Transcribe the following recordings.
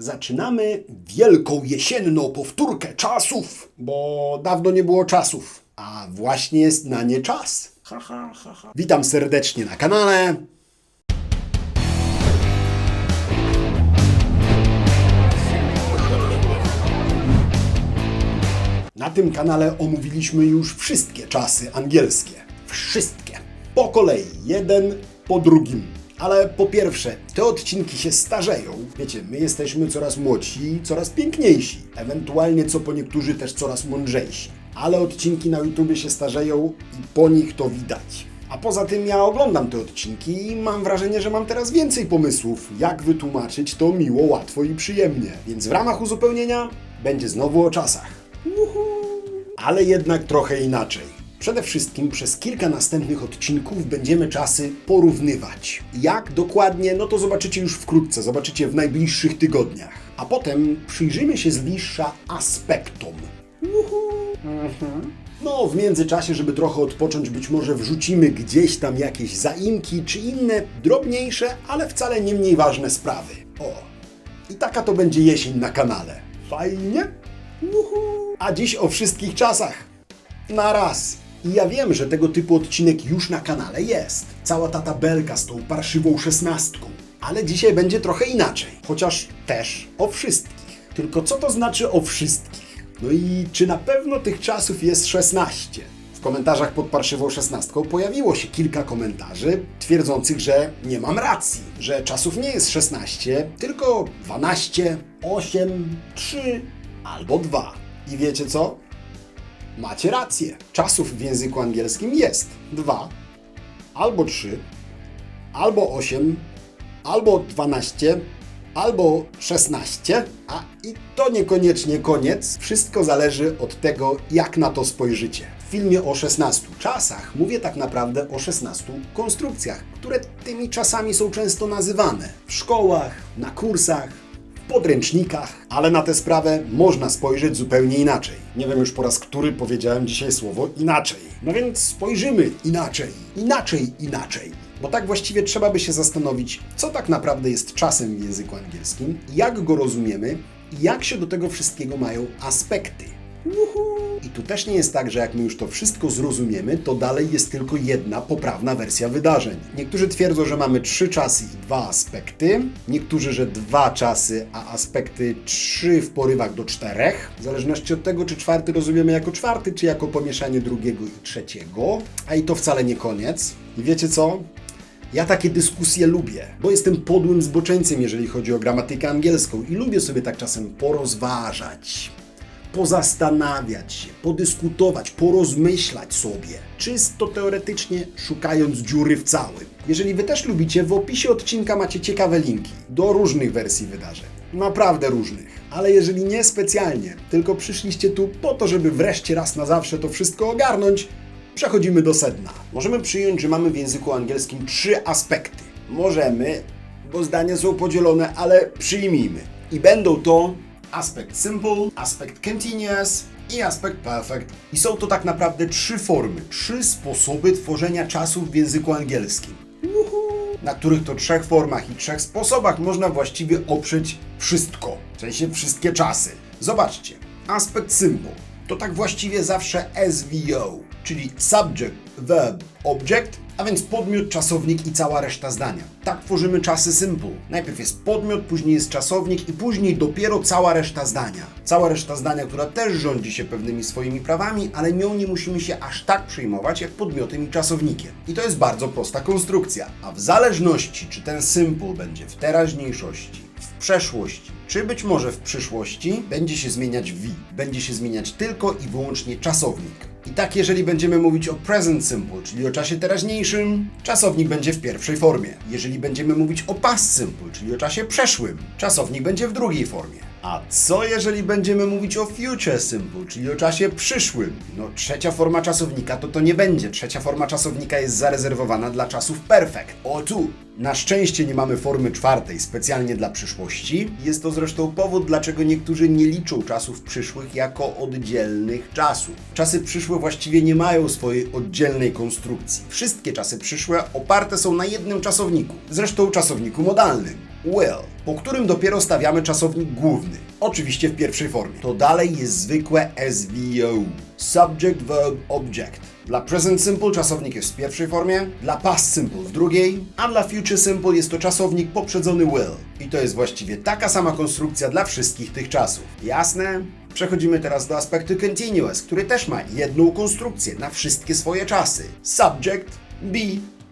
Zaczynamy wielką jesienną powtórkę czasów, bo dawno nie było czasów, a właśnie jest na nie czas. Ha, ha, ha, ha. Witam serdecznie na kanale. Na tym kanale omówiliśmy już wszystkie czasy angielskie. Wszystkie. Po kolei, jeden po drugim. Ale po pierwsze, te odcinki się starzeją. Wiecie, my jesteśmy coraz młodsi, coraz piękniejsi. Ewentualnie co po niektórzy też coraz mądrzejsi. Ale odcinki na YouTube się starzeją i po nich to widać. A poza tym ja oglądam te odcinki i mam wrażenie, że mam teraz więcej pomysłów, jak wytłumaczyć to miło, łatwo i przyjemnie. Więc w ramach uzupełnienia będzie znowu o czasach. Ale jednak trochę inaczej. Przede wszystkim przez kilka następnych odcinków będziemy czasy porównywać. Jak dokładnie, no to zobaczycie już wkrótce, zobaczycie w najbliższych tygodniach. A potem przyjrzymy się z bliższa aspektom. No, w międzyczasie, żeby trochę odpocząć, być może wrzucimy gdzieś tam jakieś zaimki czy inne drobniejsze, ale wcale nie mniej ważne sprawy. O, i taka to będzie jesień na kanale. Fajnie? Uhu. A dziś o wszystkich czasach. Na raz. I ja wiem, że tego typu odcinek już na kanale jest. Cała ta tabelka z tą parszywą szesnastką. Ale dzisiaj będzie trochę inaczej. Chociaż też o wszystkich. Tylko co to znaczy o wszystkich? No i czy na pewno tych czasów jest 16? W komentarzach pod parszywą szesnastką pojawiło się kilka komentarzy twierdzących, że nie mam racji, że czasów nie jest 16, tylko 12, 8, 3 albo 2. I wiecie co? Macie rację. Czasów w języku angielskim jest 2, albo 3, albo 8, albo 12, albo 16, a i to niekoniecznie koniec. Wszystko zależy od tego, jak na to spojrzycie. W filmie o 16 czasach mówię tak naprawdę o 16 konstrukcjach, które tymi czasami są często nazywane w szkołach, na kursach, podręcznikach, ale na tę sprawę można spojrzeć zupełnie inaczej. Nie wiem już po raz który powiedziałem dzisiaj słowo inaczej. No więc spojrzymy inaczej, inaczej, inaczej. Bo tak właściwie trzeba by się zastanowić, co tak naprawdę jest czasem w języku angielskim, jak go rozumiemy i jak się do tego wszystkiego mają aspekty. I tu też nie jest tak, że jak my już to wszystko zrozumiemy, to dalej jest tylko jedna poprawna wersja wydarzeń. Niektórzy twierdzą, że mamy trzy czasy i dwa aspekty, niektórzy, że dwa czasy, a aspekty trzy w porywach do czterech, w zależności od tego, czy czwarty rozumiemy jako czwarty, czy jako pomieszanie drugiego i trzeciego. A i to wcale nie koniec. I wiecie co? Ja takie dyskusje lubię, bo jestem podłym zboczeńcem, jeżeli chodzi o gramatykę angielską i lubię sobie tak czasem porozważać, pozastanawiać się, podyskutować, porozmyślać sobie, czysto teoretycznie szukając dziury w całym. Jeżeli Wy też lubicie, w opisie odcinka macie ciekawe linki do różnych wersji wydarzeń. Naprawdę różnych. Ale jeżeli nie specjalnie, tylko przyszliście tu po to, żeby wreszcie raz na zawsze to wszystko ogarnąć, przechodzimy do sedna. Możemy przyjąć, że mamy w języku angielskim trzy aspekty. Możemy, bo zdania są podzielone, ale przyjmijmy. I będą to aspekt simple, aspekt continuous i aspekt perfect. I są to tak naprawdę trzy formy, trzy sposoby tworzenia czasów w języku angielskim. Na których to trzech formach i trzech sposobach można właściwie oprzeć wszystko, w sensie wszystkie czasy. Zobaczcie, aspekt simple to tak właściwie zawsze SVO, czyli subject, verb, object, a więc podmiot, czasownik i cała reszta zdania. Tak tworzymy czasy simple. Najpierw jest podmiot, później jest czasownik i później dopiero cała reszta zdania. Cała reszta zdania, która też rządzi się pewnymi swoimi prawami, ale nią nie musimy się aż tak przejmować jak podmiotem i czasownikiem. I to jest bardzo prosta konstrukcja. A w zależności, czy ten simple będzie w teraźniejszości, przeszłości, czy być może w przyszłości, będzie się zmieniać V. Będzie się zmieniać tylko i wyłącznie czasownik. I tak, jeżeli będziemy mówić o present simple, czyli o czasie teraźniejszym, czasownik będzie w pierwszej formie. Jeżeli będziemy mówić o past simple, czyli o czasie przeszłym, czasownik będzie w drugiej formie. A co jeżeli będziemy mówić o future simple, czyli o czasie przyszłym? No trzecia forma czasownika to to nie będzie. Trzecia forma czasownika jest zarezerwowana dla czasów perfect. O tu! Na szczęście nie mamy formy czwartej specjalnie dla przyszłości. Jest to zresztą powód, dlaczego niektórzy nie liczą czasów przyszłych jako oddzielnych czasów. Czasy przyszłe właściwie nie mają swojej oddzielnej konstrukcji. Wszystkie czasy przyszłe oparte są na jednym czasowniku, zresztą czasowniku modalnym. will, po którym dopiero stawiamy czasownik główny. Oczywiście w pierwszej formie. To dalej jest zwykłe SVO. Subject, verb, object. Dla present simple czasownik jest w pierwszej formie, dla past simple w drugiej, a dla future simple jest to czasownik poprzedzony will. I to jest właściwie taka sama konstrukcja dla wszystkich tych czasów. Jasne? Przechodzimy teraz do aspektu continuous, który też ma jedną konstrukcję na wszystkie swoje czasy. Subject, be,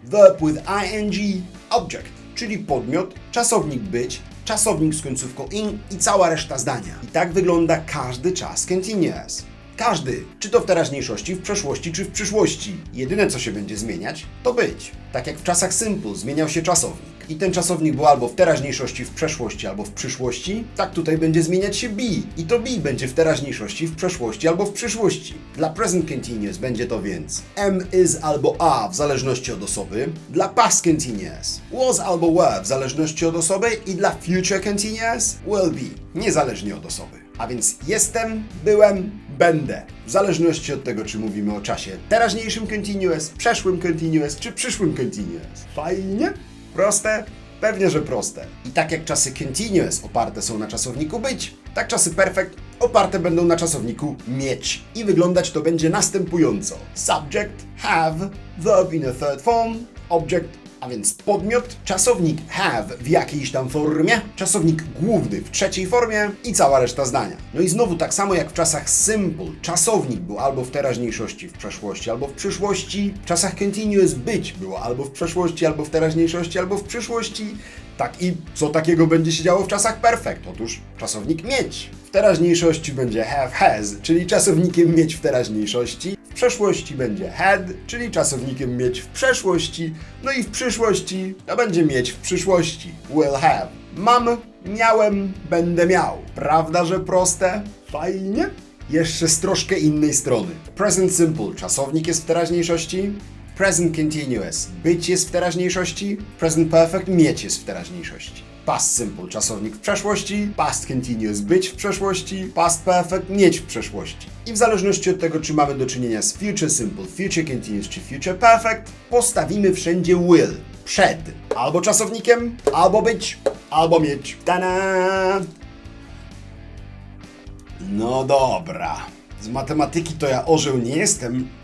verb with ing, object, czyli podmiot, czasownik być, czasownik z końcówką in i cała reszta zdania. I tak wygląda każdy czas continuous. Każdy, czy to w teraźniejszości, w przeszłości, czy w przyszłości. Jedyne co się będzie zmieniać, to być. Tak jak w czasach simple zmieniał się czasownik. I ten czasownik był albo w teraźniejszości, w przeszłości, albo w przyszłości, tak tutaj będzie zmieniać się be. I to be będzie w teraźniejszości, w przeszłości, albo w przyszłości. Dla present continuous będzie to więc am, is albo a w zależności od osoby. Dla past continuous was albo were w zależności od osoby. I dla future continuous will be, niezależnie od osoby. A więc jestem, byłem, będę. W zależności od tego, czy mówimy o czasie teraźniejszym continuous, przeszłym continuous, czy przyszłym continuous. Fajnie? Proste? Pewnie, że proste. I tak jak czasy continuous oparte są na czasowniku być, tak czasy perfect oparte będą na czasowniku mieć. I wyglądać to będzie następująco. Subject, have, verb in a third form, object, a więc podmiot, czasownik have w jakiejś tam formie, czasownik główny w trzeciej formie i cała reszta zdania. No i znowu tak samo jak w czasach simple, czasownik był albo w teraźniejszości, w przeszłości, albo w przyszłości. W czasach continuous być było albo w przeszłości, albo w teraźniejszości, albo w przyszłości. Tak i co takiego będzie się działo w czasach perfect? Otóż czasownik mieć. W teraźniejszości będzie have has, czyli czasownikiem mieć w teraźniejszości. W przeszłości będzie had, czyli czasownikiem mieć w przeszłości. No i w przyszłości to będzie mieć w przyszłości. Will have. Mam, miałem, będę miał. Prawda, że proste? Fajnie? Jeszcze z troszkę innej strony. Present simple, czasownik jest w teraźniejszości. Present continuous, być jest w teraźniejszości. Present perfect, mieć jest w teraźniejszości. Past simple, czasownik w przeszłości. Past continuous, być w przeszłości. Past perfect, mieć w przeszłości. I w zależności od tego, czy mamy do czynienia z future simple, future continuous czy future perfect, postawimy wszędzie will, przed. Albo czasownikiem, albo być, albo mieć. Ta-da! No dobra. Z matematyki to ja orzeł nie jestem,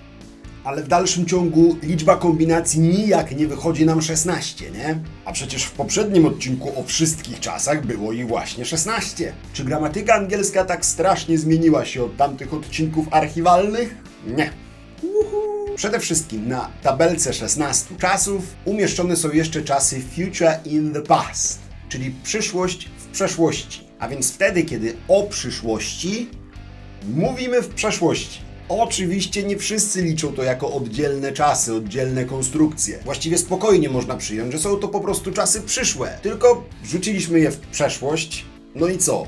ale w dalszym ciągu liczba kombinacji nijak nie wychodzi nam 16, nie? A przecież w poprzednim odcinku o wszystkich czasach było i właśnie 16. Czy gramatyka angielska tak strasznie zmieniła się od tamtych odcinków archiwalnych? Nie. Uhu. Przede wszystkim na tabelce 16 czasów umieszczone są jeszcze czasy future in the past, czyli przyszłość w przeszłości. A więc wtedy, kiedy o przyszłości mówimy w przeszłości. Oczywiście nie wszyscy liczą to jako oddzielne czasy, oddzielne konstrukcje. Właściwie spokojnie można przyjąć, że są to po prostu czasy przyszłe. Tylko wrzuciliśmy je w przeszłość, no i co?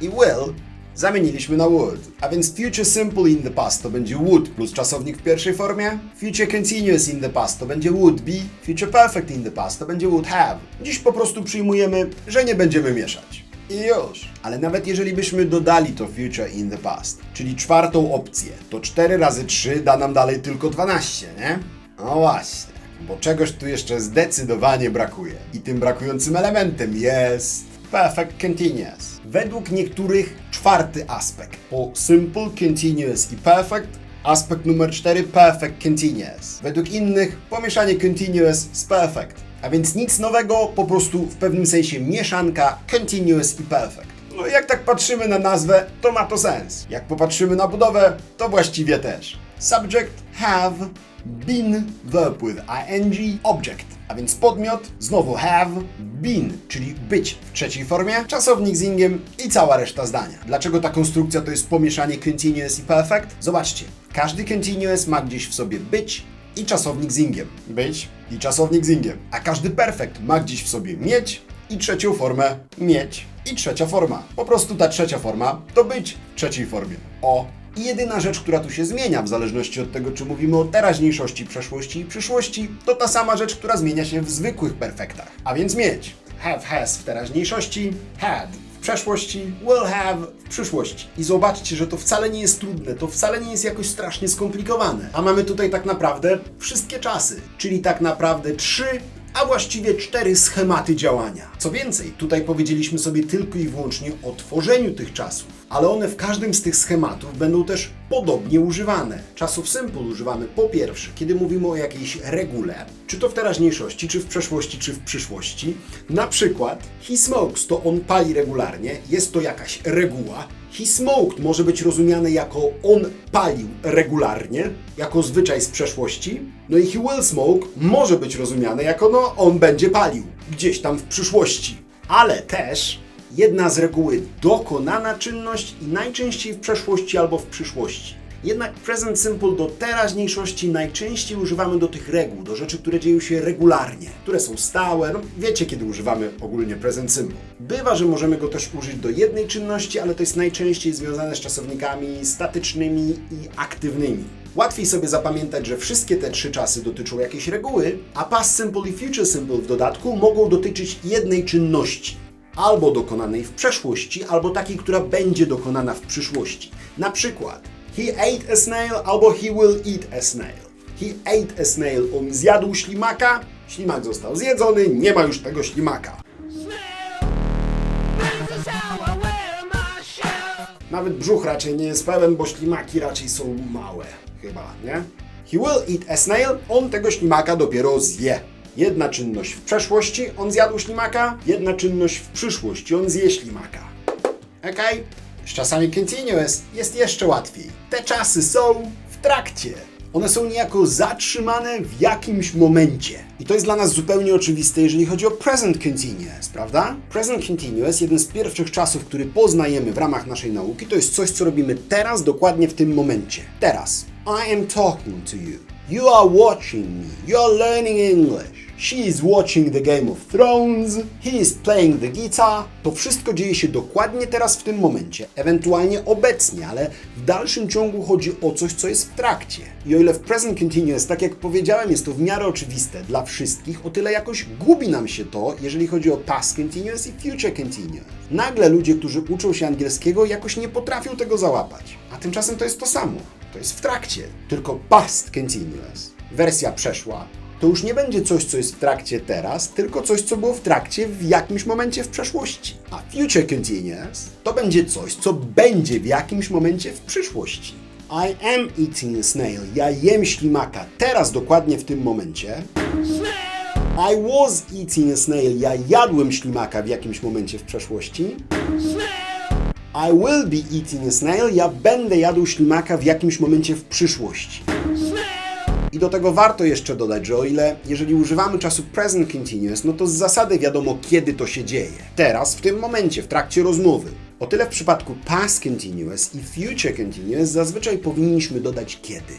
I will zamieniliśmy na would. A więc future simple in the past to będzie would plus czasownik w pierwszej formie. Future continuous in the past to będzie would be. Future perfect in the past to będzie would have. Dziś po prostu przyjmujemy, że nie będziemy mieszać. I już. Ale nawet jeżeli byśmy dodali to future in the past, czyli czwartą opcję, to 4 razy 3 da nam dalej tylko 12, nie? No właśnie, bo czegoś tu jeszcze zdecydowanie brakuje. I tym brakującym elementem jest perfect continuous. Według niektórych czwarty aspekt. Po simple, continuous i perfect Aspekt numer 4 perfect continuous. Według innych pomieszanie continuous z perfect. A więc nic nowego, po prostu w pewnym sensie mieszanka continuous i perfect. No jak tak patrzymy na nazwę, to ma to sens. Jak popatrzymy na budowę, to właściwie też. Subject, have, been, verb with ing, object. A więc podmiot, znowu have, been, czyli być w trzeciej formie, czasownik z ingiem i cała reszta zdania. Dlaczego ta konstrukcja to jest pomieszanie continuous i perfect? Zobaczcie, każdy continuous ma gdzieś w sobie być i czasownik z ingiem. Być i czasownik z ingiem. A każdy perfect ma gdzieś w sobie mieć i trzecią formę mieć i trzecia forma. Po prostu ta trzecia forma to być w trzeciej formie. O, i jedyna rzecz, która tu się zmienia, w zależności od tego, czy mówimy o teraźniejszości, przeszłości i przyszłości, to ta sama rzecz, która zmienia się w zwykłych perfektach. A więc mieć have, has w teraźniejszości, had przeszłości, will have w przyszłości. I zobaczcie, że to wcale nie jest trudne, to wcale nie jest jakoś strasznie skomplikowane. A mamy tutaj tak naprawdę wszystkie czasy, czyli tak naprawdę trzy a właściwie cztery schematy działania. Co więcej, tutaj powiedzieliśmy sobie tylko i wyłącznie o tworzeniu tych czasów, ale one w każdym z tych schematów będą też podobnie używane. Czasów simple używamy po pierwsze, kiedy mówimy o jakiejś regule, czy to w teraźniejszości, czy w przeszłości, czy w przyszłości. Na przykład he smokes to on pali regularnie, jest to jakaś reguła. He smoked może być rozumiane jako on palił regularnie, jako zwyczaj z przeszłości. No i he will smoke może być rozumiane jako no on będzie palił gdzieś tam w przyszłości. Ale też jedna z reguły dokonana czynność i najczęściej w przeszłości albo w przyszłości. Jednak present simple do teraźniejszości najczęściej używamy do tych reguł, do rzeczy, które dzieją się regularnie, które są stałe. No, wiecie, kiedy używamy ogólnie present simple. Bywa, że możemy go też użyć do jednej czynności, ale to jest najczęściej związane z czasownikami statycznymi i aktywnymi. Łatwiej sobie zapamiętać, że wszystkie te trzy czasy dotyczą jakiejś reguły, a past simple i future simple w dodatku mogą dotyczyć jednej czynności albo dokonanej w przeszłości, albo takiej, która będzie dokonana w przyszłości. Na przykład he ate a snail albo he will eat a snail. He ate a snail, on zjadł ślimaka, ślimak został zjedzony, nie ma już tego ślimaka. Nawet brzuch raczej nie jest pełen, bo ślimaki raczej są małe. Chyba, nie? He will eat a snail, on tego ślimaka dopiero zje. Jedna czynność w przeszłości, on zjadł ślimaka, jedna czynność w przyszłości, on zje ślimaka. Okej? Z czasami continuous jest jeszcze łatwiej. Te czasy są w trakcie. One są niejako zatrzymane w jakimś momencie. I to jest dla nas zupełnie oczywiste, jeżeli chodzi o present continuous, prawda? Present continuous, jeden z pierwszych czasów, który poznajemy w ramach naszej nauki, to jest coś, co robimy teraz, dokładnie w tym momencie. Teraz. I am talking to you. You are watching me. You are learning English. She is watching the Game of Thrones. He is playing the guitar. To wszystko dzieje się dokładnie teraz w tym momencie, ewentualnie obecnie, ale w dalszym ciągu chodzi o coś, co jest w trakcie. I o ile w present continuous, tak jak powiedziałem, jest to w miarę oczywiste dla wszystkich, o tyle jakoś gubi nam się to, jeżeli chodzi o past continuous i future continuous. Nagle ludzie, którzy uczą się angielskiego, jakoś nie potrafią tego załapać. A tymczasem to jest to samo. To jest w trakcie, tylko past continuous. Wersja przeszła, to już nie będzie coś, co jest w trakcie teraz, tylko coś, co było w trakcie w jakimś momencie w przeszłości. A future continuous to będzie coś, co będzie w jakimś momencie w przyszłości. I am eating a snail. Ja jem ślimaka teraz dokładnie w tym momencie. I was eating a snail. Ja jadłem ślimaka w jakimś momencie w przeszłości. I will be eating a snail. Ja będę jadł ślimaka w jakimś momencie w przyszłości. I do tego warto jeszcze dodać, że o ile jeżeli używamy czasu present continuous, no to z zasady wiadomo kiedy to się dzieje. Teraz, w tym momencie, w trakcie rozmowy. O tyle w przypadku past continuous i future continuous zazwyczaj powinniśmy dodać kiedy.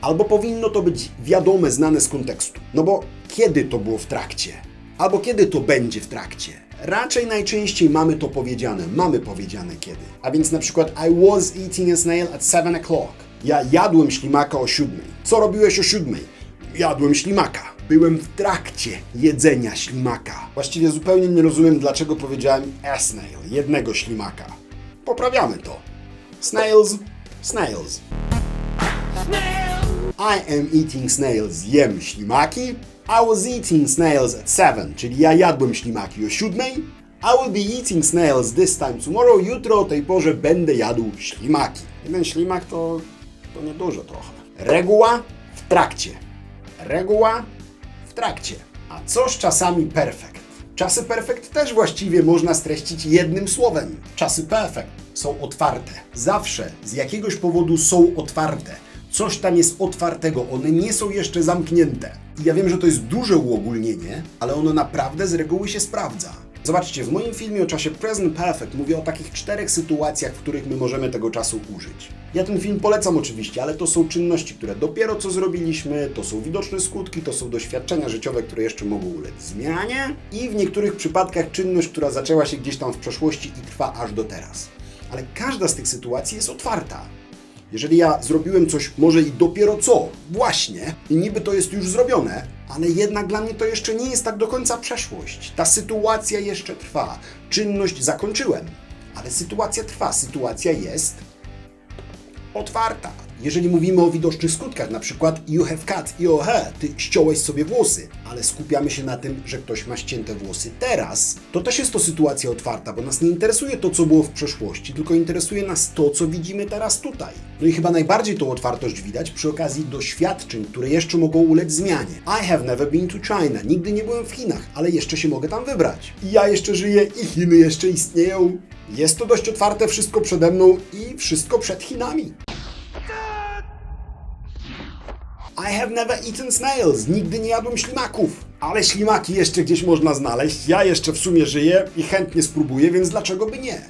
Albo powinno to być wiadome, znane z kontekstu. No bo kiedy to było w trakcie? Albo kiedy to będzie w trakcie? Raczej najczęściej mamy to powiedziane, mamy powiedziane kiedy. A więc na przykład I was eating a snail at 7 o'clock. Ja jadłem ślimaka o siódmej. Co robiłeś o siódmej? Jadłem ślimaka. Byłem w trakcie jedzenia ślimaka. Właściwie zupełnie nie rozumiem, dlaczego powiedziałem a snail, jednego ślimaka. Poprawiamy to. Snails, snails. I am eating snails. Jem ślimaki. I was eating snails at 7, czyli ja jadłem ślimaki o siódmej. I will be eating snails this time tomorrow. Jutro o tej porze będę jadł ślimaki. Jeden ślimak to, to niedużo trochę. Reguła w trakcie. Reguła w trakcie. A co z czasami perfekt? Czasy perfekt też właściwie można streścić jednym słowem. Czasy perfekt są otwarte. Zawsze z jakiegoś powodu są otwarte. Coś tam jest otwartego, one nie są jeszcze zamknięte. I ja wiem, że to jest duże uogólnienie, ale ono naprawdę z reguły się sprawdza. Zobaczcie, w moim filmie o czasie Present Perfect mówię o takich czterech sytuacjach, w których my możemy tego czasu użyć. Ja ten film polecam oczywiście, ale to są czynności, które dopiero co zrobiliśmy, to są widoczne skutki, to są doświadczenia życiowe, które jeszcze mogą ulec zmianie i w niektórych przypadkach czynność, która zaczęła się gdzieś tam w przeszłości i trwa aż do teraz. Ale każda z tych sytuacji jest otwarta. Jeżeli ja zrobiłem coś może i dopiero co, właśnie, i niby to jest już zrobione, ale jednak dla mnie to jeszcze nie jest tak do końca przeszłość. Ta sytuacja jeszcze trwa. Czynność zakończyłem, ale sytuacja trwa, sytuacja jest otwarta. Jeżeli mówimy o widocznych skutkach, na przykład you have cut your hair, ty ściąłeś sobie włosy, ale skupiamy się na tym, że ktoś ma ścięte włosy teraz, to też jest to sytuacja otwarta, bo nas nie interesuje to, co było w przeszłości, tylko interesuje nas to, co widzimy teraz tutaj. No i chyba najbardziej tą otwartość widać przy okazji doświadczeń, które jeszcze mogą ulec zmianie. I have never been to China. Nigdy nie byłem w Chinach, ale jeszcze się mogę tam wybrać. I ja jeszcze żyję i Chiny jeszcze istnieją. Jest to dość otwarte wszystko przede mną i wszystko przed Chinami. I have never eaten snails. Nigdy nie jadłem ślimaków. Ale ślimaki jeszcze gdzieś można znaleźć. Ja jeszcze w sumie żyję i chętnie spróbuję, więc dlaczego by nie?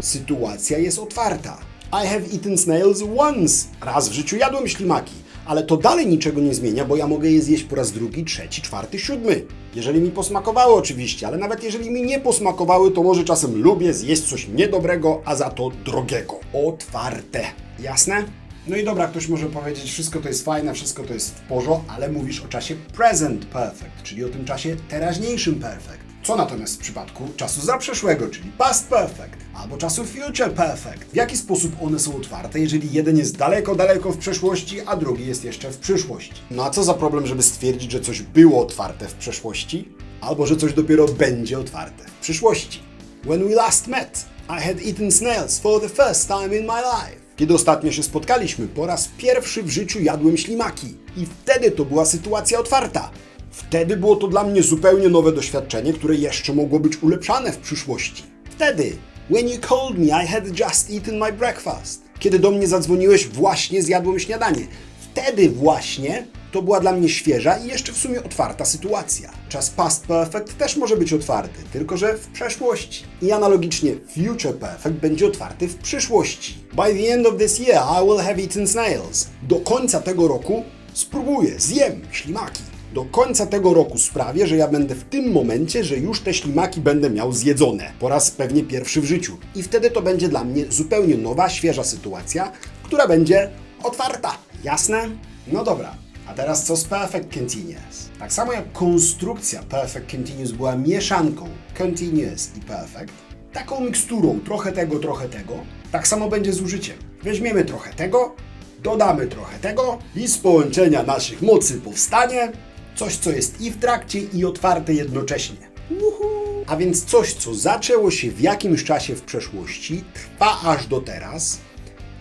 Sytuacja jest otwarta. I have eaten snails once. Raz w życiu jadłem ślimaki. Ale to dalej niczego nie zmienia, bo ja mogę je zjeść po raz drugi, trzeci, czwarty, siódmy. Jeżeli mi posmakowały oczywiście, ale nawet jeżeli mi nie posmakowały, to może czasem lubię zjeść coś niedobrego, a za to drogiego. Otwarte. Jasne? No i dobra, ktoś może powiedzieć, wszystko to jest fajne, wszystko to jest w porządku, ale mówisz o czasie present perfect, czyli o tym czasie teraźniejszym perfect. Co natomiast w przypadku czasu zaprzeszłego, czyli past perfect, albo czasu future perfect? W jaki sposób one są otwarte, jeżeli jeden jest daleko, daleko w przeszłości, a drugi jest jeszcze w przyszłości? No a co za problem, żeby stwierdzić, że coś było otwarte w przeszłości, albo że coś dopiero będzie otwarte w przyszłości? When we last met, I had eaten snails for the first time in my life. Kiedy ostatnio się spotkaliśmy, po raz pierwszy w życiu jadłem ślimaki. I wtedy to była sytuacja otwarta. Wtedy było to dla mnie zupełnie nowe doświadczenie, które jeszcze mogło być ulepszane w przyszłości. Wtedy, when you called me, I had just eaten my breakfast. Kiedy do mnie zadzwoniłeś, właśnie zjadłem śniadanie. Wtedy właśnie to była dla mnie świeża i jeszcze w sumie otwarta sytuacja. Czas past perfect też może być otwarty, tylko że w przeszłości. I analogicznie future perfect będzie otwarty w przyszłości. By the end of this year I will have eaten snails. Do końca tego roku spróbuję, zjem ślimaki. Do końca tego roku sprawię, że ja będę w tym momencie, że już te ślimaki będę miał zjedzone. Po raz pewnie pierwszy w życiu. I wtedy to będzie dla mnie zupełnie nowa, świeża sytuacja, która będzie otwarta. Jasne? No dobra. A teraz co z Perfect Continuous? Tak samo jak konstrukcja Perfect Continuous była mieszanką Continuous i Perfect, taką miksturą trochę tego, trochę tego, tak samo będzie z użyciem. Weźmiemy trochę tego, dodamy trochę tego i z połączenia naszych mocy powstanie coś, co jest i w trakcie, i otwarte jednocześnie. Uhu. A więc coś, co zaczęło się w jakimś czasie w przeszłości, trwa aż do teraz,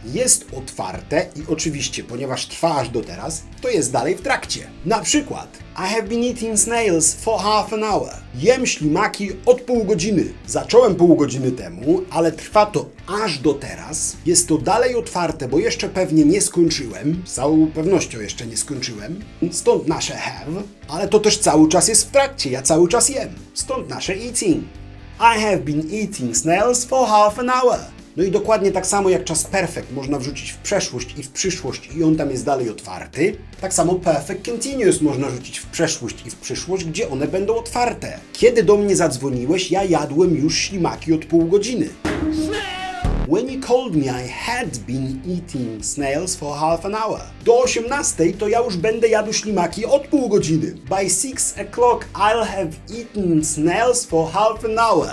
jest otwarte i oczywiście, ponieważ trwa aż do teraz, to jest dalej w trakcie. Na przykład, I have been eating snails for half an hour. Jem ślimaki od pół godziny. Zacząłem pół godziny temu, ale trwa to aż do teraz. Jest to dalej otwarte, bo jeszcze pewnie nie skończyłem. Z całą pewnością jeszcze nie skończyłem. Stąd nasze have, ale to też cały czas jest w trakcie. Ja cały czas jem. Stąd nasze eating. I have been eating snails for half an hour. No i dokładnie tak samo jak czas perfect można wrzucić w przeszłość i w przyszłość i on tam jest dalej otwarty, tak samo perfect continuous można rzucić w przeszłość i w przyszłość, gdzie one będą otwarte. Kiedy do mnie zadzwoniłeś, ja jadłem już ślimaki od pół godziny. When you called me, I had been eating snails for half an hour. Do 18 to ja już będę jadł ślimaki od pół godziny. By 6 o'clock I'll have eaten snails for half an hour.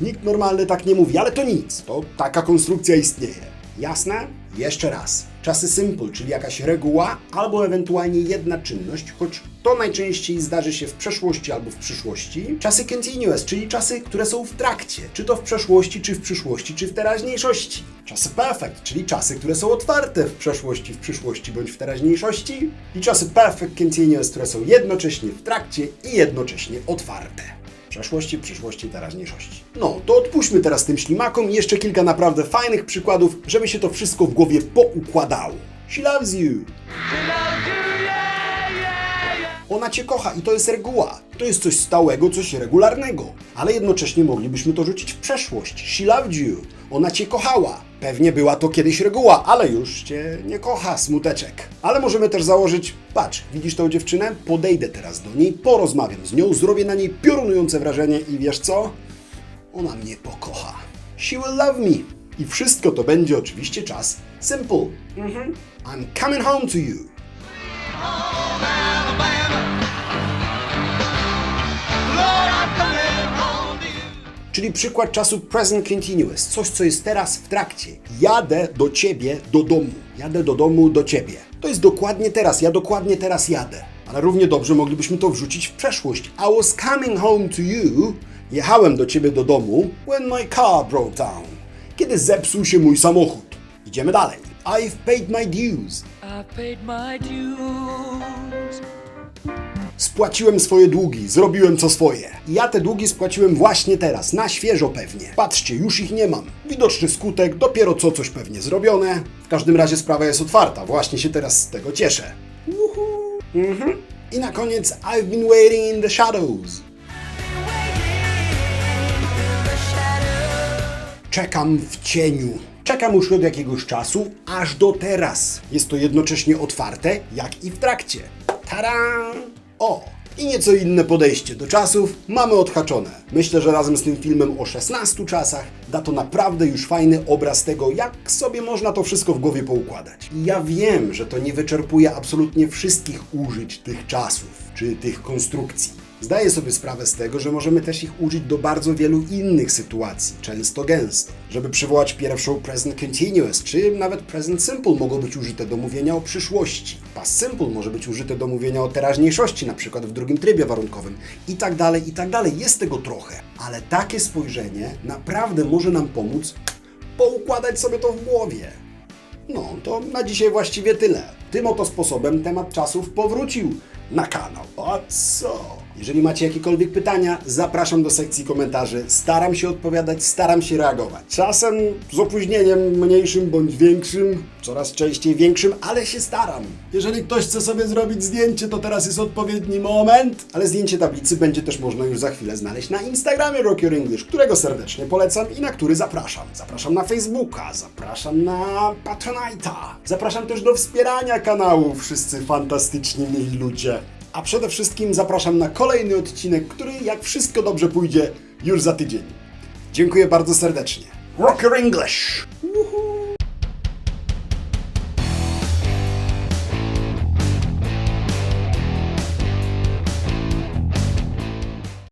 Nikt normalny tak nie mówi, ale to nic. To taka konstrukcja istnieje. Jasne? Jeszcze raz. Czasy simple, czyli jakaś reguła, albo ewentualnie jedna czynność, choć to najczęściej zdarzy się w przeszłości albo w przyszłości. Czasy continuous, czyli czasy, które są w trakcie, czy to w przeszłości, czy w przyszłości, czy w teraźniejszości. Czasy perfect, czyli czasy, które są otwarte w przeszłości, w przyszłości bądź w teraźniejszości. I czasy perfect continuous, które są jednocześnie w trakcie i jednocześnie otwarte przeszłości, przyszłości, teraźniejszości. No, to odpuśćmy teraz tym ślimakom i jeszcze kilka naprawdę fajnych przykładów, żeby się to wszystko w głowie poukładało. She loves you. Ona cię kocha i to jest reguła. To jest coś stałego, coś regularnego. Ale jednocześnie moglibyśmy to rzucić w przeszłość. She loved you. Ona cię kochała. Pewnie była to kiedyś reguła, ale już cię nie kocha, smuteczek. Ale możemy też założyć, patrz, widzisz tą dziewczynę? Podejdę teraz do niej, porozmawiam z nią, zrobię na niej piorunujące wrażenie i wiesz co? Ona mnie pokocha. She will love me. I wszystko to będzie oczywiście czas simple. Mhm. I'm coming home to you. Czyli przykład czasu present continuous, coś co jest teraz w trakcie. Jadę do ciebie do domu. Jadę do domu do ciebie. To jest dokładnie teraz, ja dokładnie teraz jadę. Ale równie dobrze moglibyśmy to wrzucić w przeszłość. I was coming home to you. Jechałem do ciebie do domu when my car broke down. Kiedy zepsuł się mój samochód. Idziemy dalej. I've paid my dues. I paid my dues. Spłaciłem swoje długi, zrobiłem co swoje. Ja te długi spłaciłem właśnie teraz, na świeżo pewnie. Patrzcie, już ich nie mam. Widoczny skutek, dopiero co coś pewnie zrobione. W każdym razie sprawa jest otwarta, właśnie się teraz z tego cieszę. Uhu. Mhm. I na koniec I've been waiting in the shadows. Czekam w cieniu. Czekam już od jakiegoś czasu, aż do teraz. Jest to jednocześnie otwarte, jak i w trakcie. Tada! O! I nieco inne podejście do czasów mamy odhaczone. Myślę, że razem z tym filmem o 16 czasach da to naprawdę już fajny obraz tego, jak sobie można to wszystko w głowie poukładać. I ja wiem, że to nie wyczerpuje absolutnie wszystkich użyć tych czasów, czy tych konstrukcji. Zdaję sobie sprawę z tego, że możemy też ich użyć do bardzo wielu innych sytuacji, często gęsto. Żeby przywołać pierwszą present continuous, czy nawet present simple mogą być użyte do mówienia o przyszłości. Past simple może być użyte do mówienia o teraźniejszości, na przykład w drugim trybie warunkowym i tak dalej, i tak dalej. Jest tego trochę, ale takie spojrzenie naprawdę może nam pomóc poukładać sobie to w głowie. No, to na dzisiaj właściwie tyle. Tym oto sposobem temat czasów powrócił na kanał. A co? Jeżeli macie jakiekolwiek pytania, zapraszam do sekcji komentarzy. Staram się odpowiadać, staram się reagować. Czasem z opóźnieniem mniejszym bądź większym, coraz częściej większym, ale się staram. Jeżeli ktoś chce sobie zrobić zdjęcie, to teraz jest odpowiedni moment. Ale zdjęcie tablicy będzie też można już za chwilę znaleźć na Instagramie Rock Your English, którego serdecznie polecam i na który zapraszam. Zapraszam na Facebooka, zapraszam na Patronite'a. Zapraszam też do wspierania kanału, wszyscy fantastyczni ludzie. A przede wszystkim zapraszam na kolejny odcinek, który jak wszystko dobrze pójdzie już za tydzień. Dziękuję bardzo serdecznie. Rock Your English! Woohoo!